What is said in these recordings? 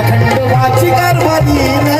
खंडोबाची कारभारीन झाली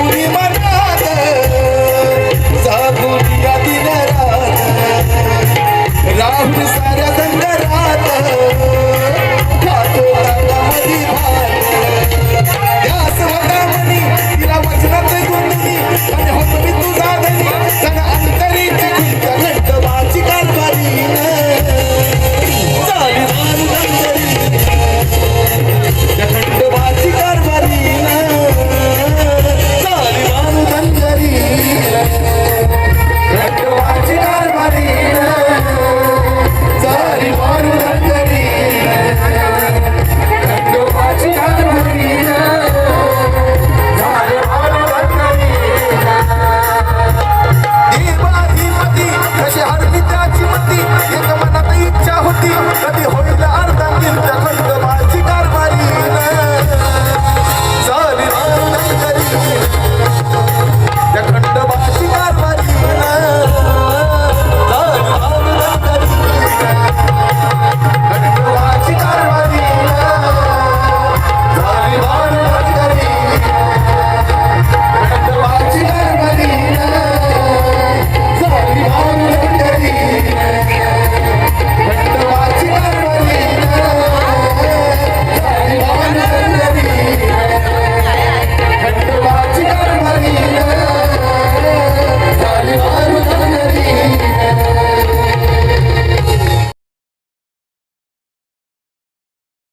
Uri